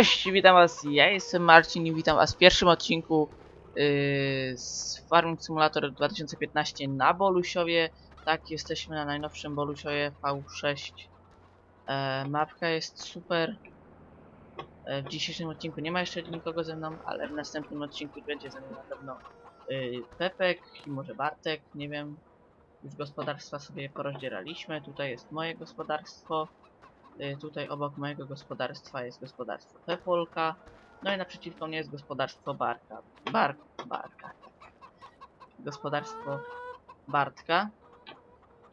Cześć, witam was, ja jestem Marcin i witam was w pierwszym odcinku yy, z Farming Simulator 2015 na Bolusiowie. Tak, jesteśmy na najnowszym Bolusiowie V6. E, mapka jest super. E, w dzisiejszym odcinku nie ma jeszcze nikogo ze mną, ale w następnym odcinku będzie ze mną na pewno yy, Pepek i może Bartek, nie wiem. Już gospodarstwa sobie porozdzieraliśmy, tutaj jest moje gospodarstwo. Y, Tutaj obok mojego gospodarstwa jest gospodarstwo Pepolka. No i naprzeciwko mnie jest gospodarstwo Barka. Bar Barka. Gospodarstwo Bartka.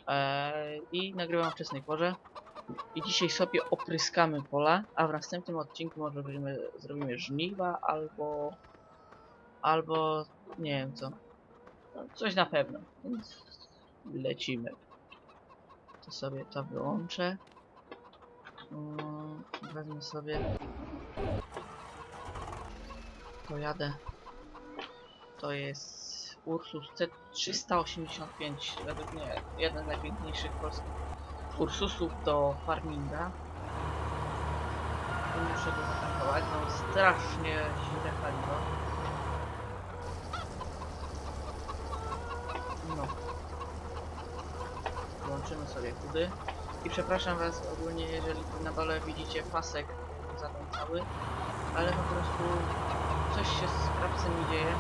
Eee, I nagrywam wczesnej porze. I dzisiaj sobie opryskamy pola, a w następnym odcinku może zrobimy, zrobimy żniwa albo... Albo... nie wiem co. No, coś na pewno. Więc lecimy. To sobie to wyłączę. Wezmę sobie. Pojadę. To jest Ursus C385. Według mnie jeden z najpiękniejszych polskich Ursusów do farminga. Tu muszę go zatankować. No strasznie źle paliwo. No. Włączymy sobie chudy. I przepraszam was ogólnie, jeżeli na dole widzicie pasek za ten cały, ale po prostu coś się z krawcem nie dzieje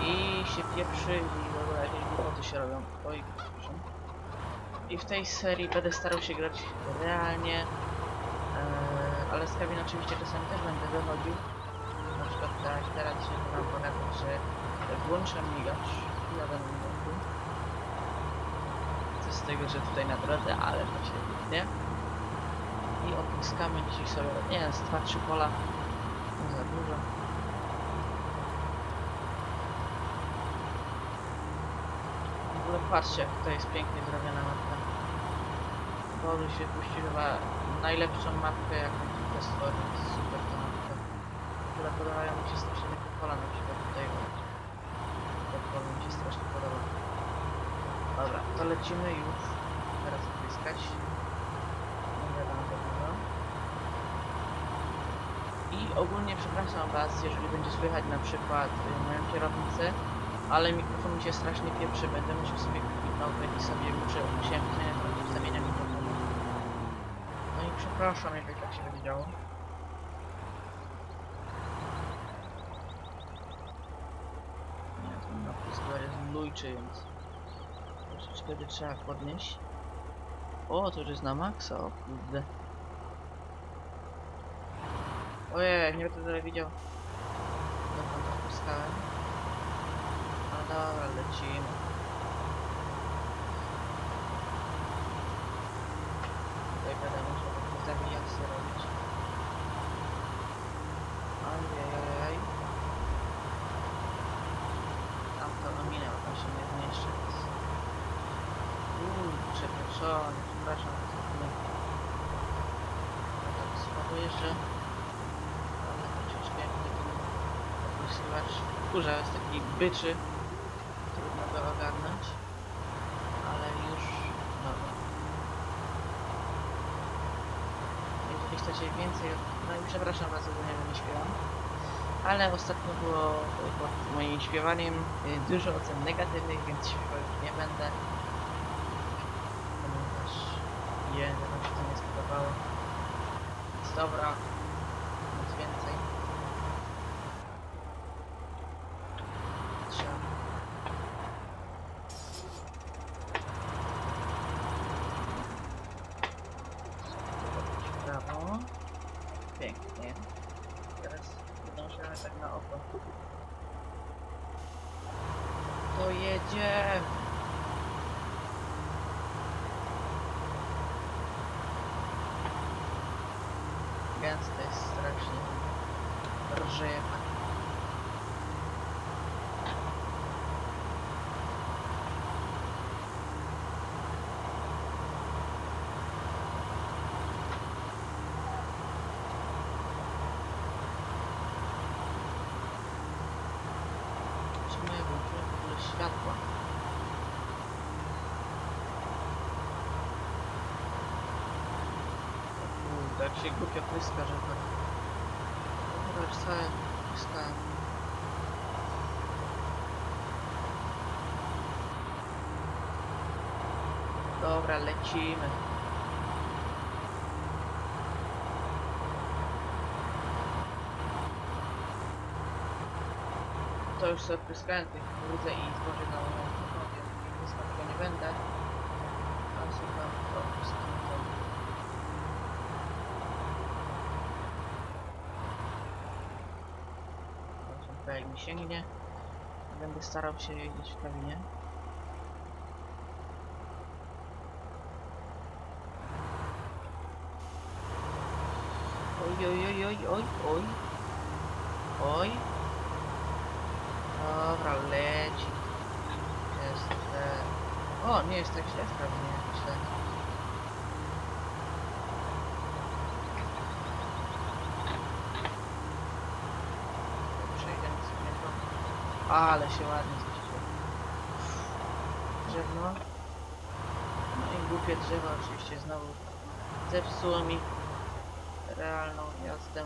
i się pieprzy i w ogóle jakieś głupoty się robią. Oj, przepraszam. I w tej serii będę starał się grać realnie, eee, ale z kabin oczywiście czasami też będę wychodził. Na przykład tak teraz się wam pokazać, że włączam migacz i jadę na z tego, że tutaj na drodze, ale to się nie. I odpiskamy dzisiaj sobie, nie wiem, z 2-3 pola. Nie za dużo. W ogóle patrzcie, jak tutaj jest pięknie zrobiona mapka. Bolu się puścił chyba najlepszą mapkę, jaką tutaj stworzył. Super ta mapka. Ogóle podobają mi się strasznie pola, na przykład tutaj. To pole mi się strasznie podoba. Dobra, to lecimy już. Teraz dużo. I ogólnie przepraszam was, jeżeli będzie słychać na przykład y, moją kierownicę, ale mikrofon mi się strasznie pieprzy, będę musiał sobie kupić nowy i sobie muszę musiałem zmieniać ustawienia mikrofonu. No i przepraszam, jeżeli tak się będzie działo. Nie, ten napisk jest lujczy, więc troszeczkę będzie trzeba podnieść. O, to już jest na maksa, o kurde. Ojej, nie będę tyle widział. Dokąd to wpuskałem. No dobra, lecimy. Tutaj będę musiał takie zawijasy robić. Ojej. Tam to ominął, tam się nie zmieszczę. Uuu, przepraszam, przepraszam za chwilę. Ja tak słabo jeżdżę. Ale chociaż piękny ten opłyskiwacz. Kurza jest taki byczy. Trudno go ogarnąć. Ale już... Dobra. Jeżeli chcecie więcej... No i przepraszam was, ogólnie, że nie śpiewam. Ale ostatnio było pod moim śpiewaniem y, dużo ocen negatywnych, więc śpiewać nie będę ponieważ je, że wam Więc dobra, nic więcej. Trzeba. Prawo. Pięknie. Teraz podążamy tak na oko. To jedziemy. Gęste jest strasznie. Rżywa. Czemu ja włączyłem w ogóle światła? Jak się głupio pryska, że to... pryskałem. Dobra, lecimy. To już sobie pryskałem tych widzę i zboże na. Pryskać tego nie będę. A słucham, to pryskam to. Zobaczmy, jak mi sięgnie. Będę starał się jeździć w kabinie. Oj, oj, oj, oj, oj, oj. Oj. Dobra, leci. Jest źle. O, nie jest tak źle w kabinie, myślę. Przejdziemy sobie to. Ale się ładnie zmieściło. Drzewno. No i głupie drzewo oczywiście znowu zepsuło mi realną jazdę.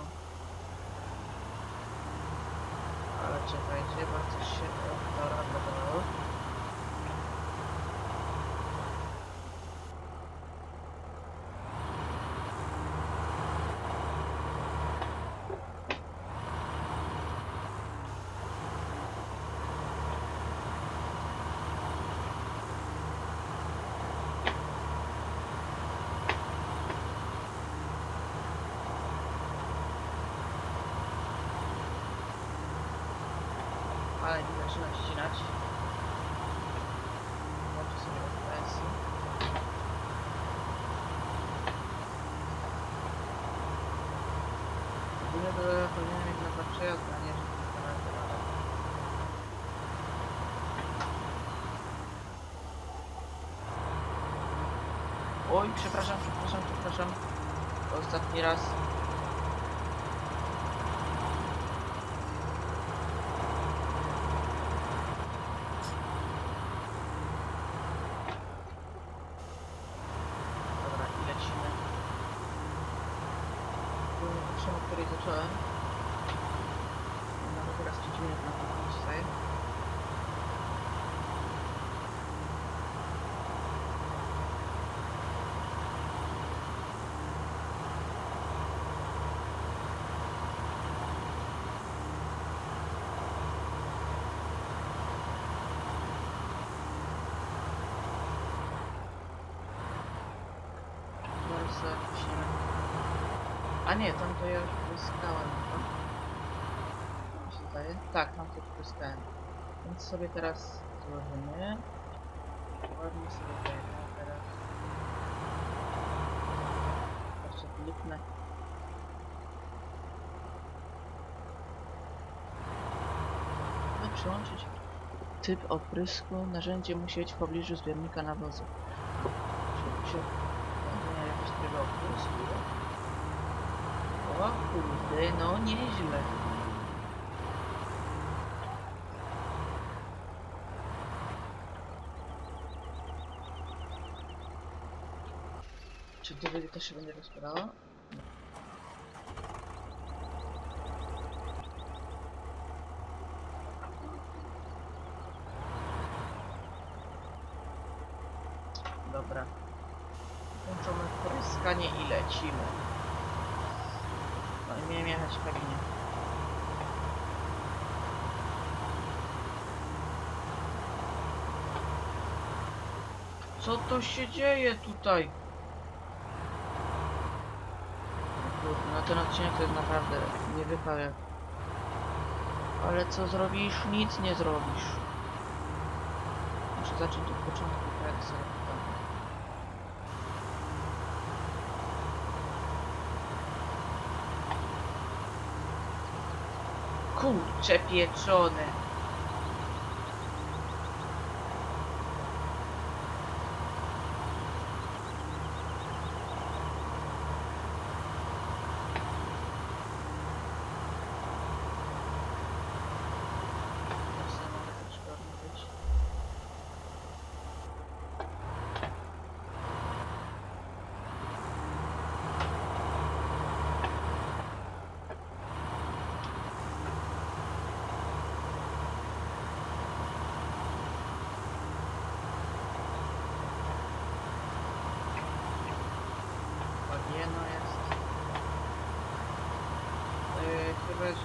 Ale czekajcie, bo coś się dobra Ogólnie to powinienem mieć na nie ale... Oj, przepraszam, przepraszam, przepraszam. Ostatni raz. Dobra, i lecimy. Ogólnie patrzę, o której zacząłem. Mamy teraz 5 minut na pewno zostaje. Zaraz sobie wciśniemy. A nie, tam to ja już pryskałem. no. Mi się zdaje. Tak, tam to pryskałem. Więc sobie teraz złożymy. Ładnie sobie wejdę teraz. Jeszcze kliknę. By przyłączyć typ oprysku, narzędzie musi być w pobliżu zbiornika nawozu. Czy, czy, nie, jakiś tryb oprysku. O kurde, no nieźle. Czy to się będzie rozpadało? Nie. Dobra. Włączamy pryskanie i lecimy. No i miałem jechać w kabinie. Co to się dzieje tutaj? No ten odcinek to jest naprawdę nie jak... Ale co zrobisz? Nic nie zrobisz. Muszę zacząć od początku, tak sobie. Kurcze pieczone. Ja sobie mogę troszkę odmówić.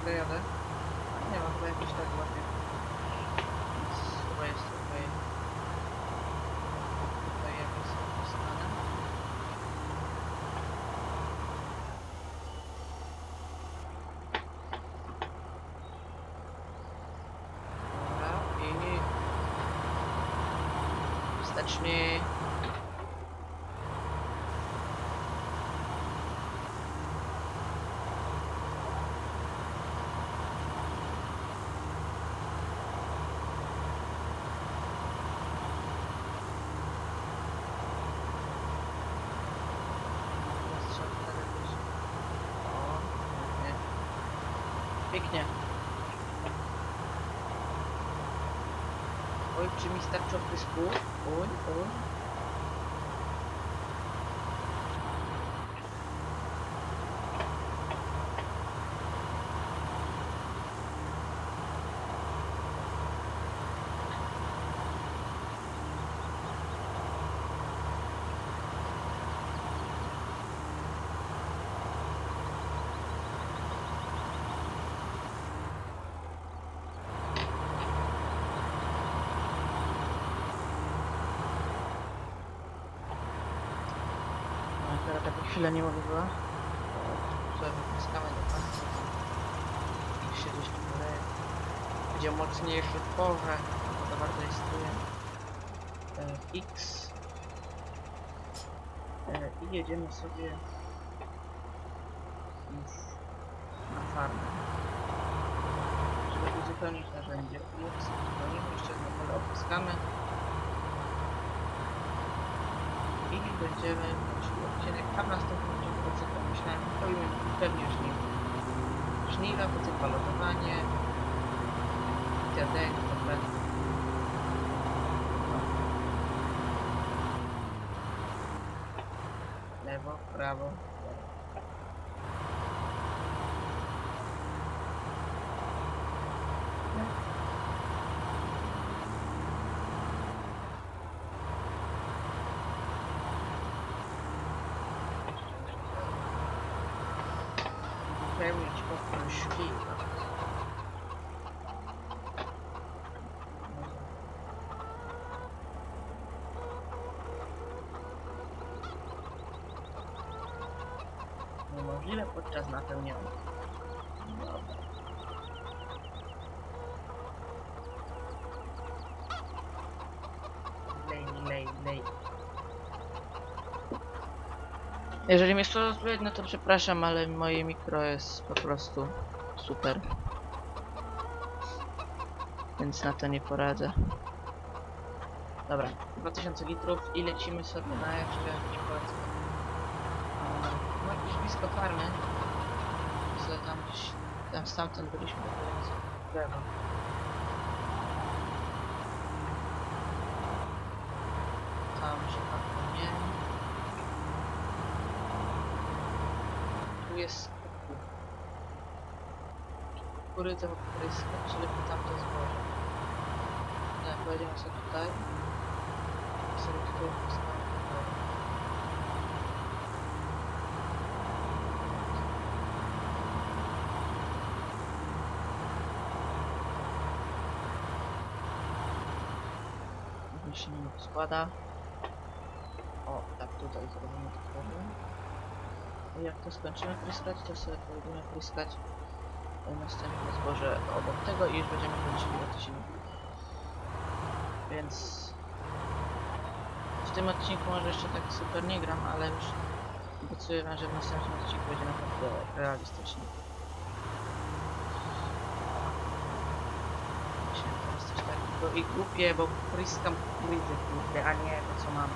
Dojadę. Nie ma chyba jakoś tak ładnie. Pięknie. Oj, czy mi starczy opysku? Oj, oj. Chwila nie była. Sobie wypiskamy do końca. I się gdzieś tu poleje. Będzie mocniejszy porze, bo to bardzo istnieje. E, X. E, I jedziemy sobie już na farmę. Żeby uzupełnić narzędzie. Uzupełnimy, jeszcze jedno pole opuskamy. I będziemy kończyli odcinek, a w następnym odcinku to co pomyślałem, robimy pewnie żniwa. Żniwa, potem balotowanie, dziadek, dobra. No. Lewo, prawo, Niemożliwe podczas napełniania. Dobra. Lej, lej, lej. Jeżeli mnie to słychać, no to przepraszam, ale moje mikro jest po prostu super. Więc na to nie poradzę. Dobra, 2000 litrów i lecimy sobie na jeszcze jakieś blisko farmy. Sobie tam gdzieś, tam stamtąd byliśmy w lewo. Tam się tam nie. Tu jest kuku. Kury to które skończyły po tamto zboże. Nie, pojedziemy sobie tutaj. Sobie tutaj postawimy. Mi się nie składa. O, tak tutaj zrobimy to trochę. I jak to skończymy pryskać, to sobie będziemy pryskać następne zboże obok tego i już będziemy kończyli odcinek. Więc w tym odcinku może jeszcze tak super nie gram, ale już obiecuję wam, że w następnym odcinku będzie naprawdę realistycznie. Myślę, że takiego i głupie, bo pryskam kukurydzę, kurde, a nie to co mam.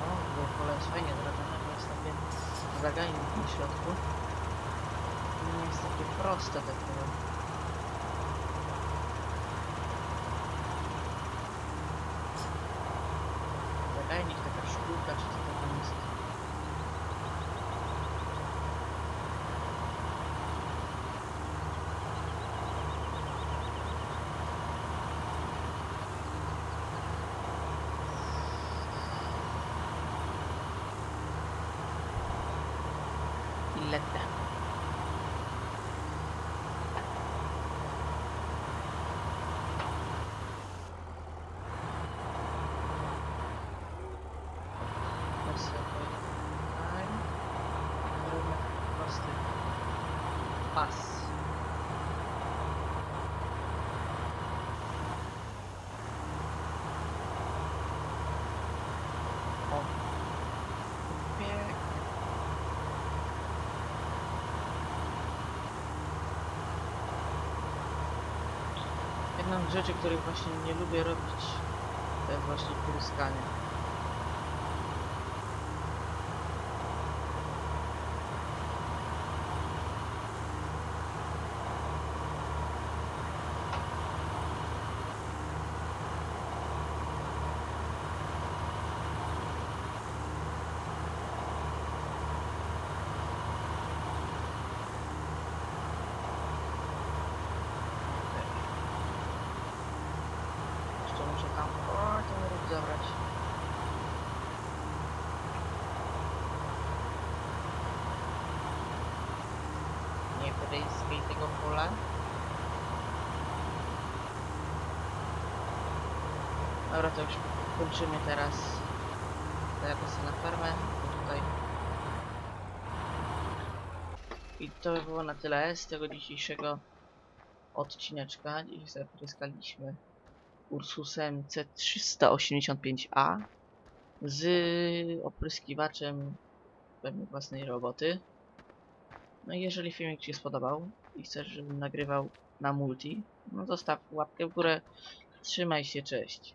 O, bo pole jest fajnie zrobione, bo jest takie zagajnik na środku. Nie jest takie proste te pole. lagda. Jedną rzeczy, których właśnie nie lubię robić, to właśnie pryskanie. Jeszcze muszę tam o, ten róg zabrać. Pryskaj tego pola. Dobra, to już kończymy teraz. Zajadę sobie na fermę. bo Tutaj. I to by było na tyle z tego dzisiejszego odcineczka. Dziś zapryskaliśmy Ursusem C385A z opryskiwaczem pewnie własnej roboty. No i jeżeli filmik Ci się spodobał i chcesz, żebym nagrywał na multi, no zostaw łapkę w górę. Trzymaj się, cześć.